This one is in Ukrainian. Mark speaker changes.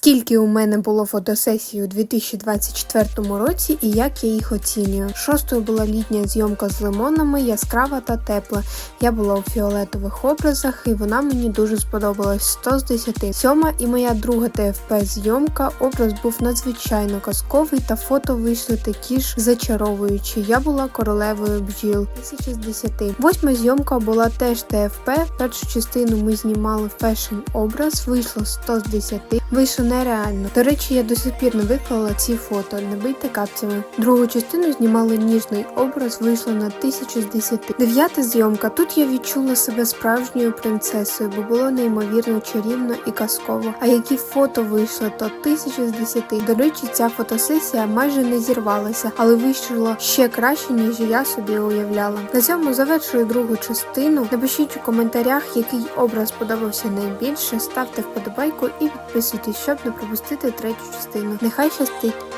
Speaker 1: Скільки у мене було фотосесій у 2024 році і як я їх оцінюю? Шостою була літня зйомка з лимонами, яскрава та тепла. Я була у фіолетових образах, і вона мені дуже сподобалась 100 з 10. Сьома і моя друга ТФП зйомка. Образ був надзвичайно казковий, та фото вийшли такі ж зачаровуючі. Я була королевою бджіл 1000 з 10. Восьма зйомка була теж ТФП. Першу частину ми знімали фешн образ, вийшло 100 з 10. Вийшло нереально. До речі, я до сих пір не виклала ці фото, не бийте капцями. Другу частину знімали ніжний образ, вийшло на 1000 з 10. Дев'ята зйомка. Тут я відчула себе справжньою принцесою, бо було неймовірно чарівно і казково. А які фото вийшло, то 1000 з 10. До речі, ця фотосесія майже не зірвалася, але вийшло ще краще, ніж я собі уявляла. На цьому завершую другу частину. Напишіть у коментарях, який образ подобався найбільше. Ставте вподобайку і підписуйтесь, щоб не пропустити третю частину. Нехай щастить!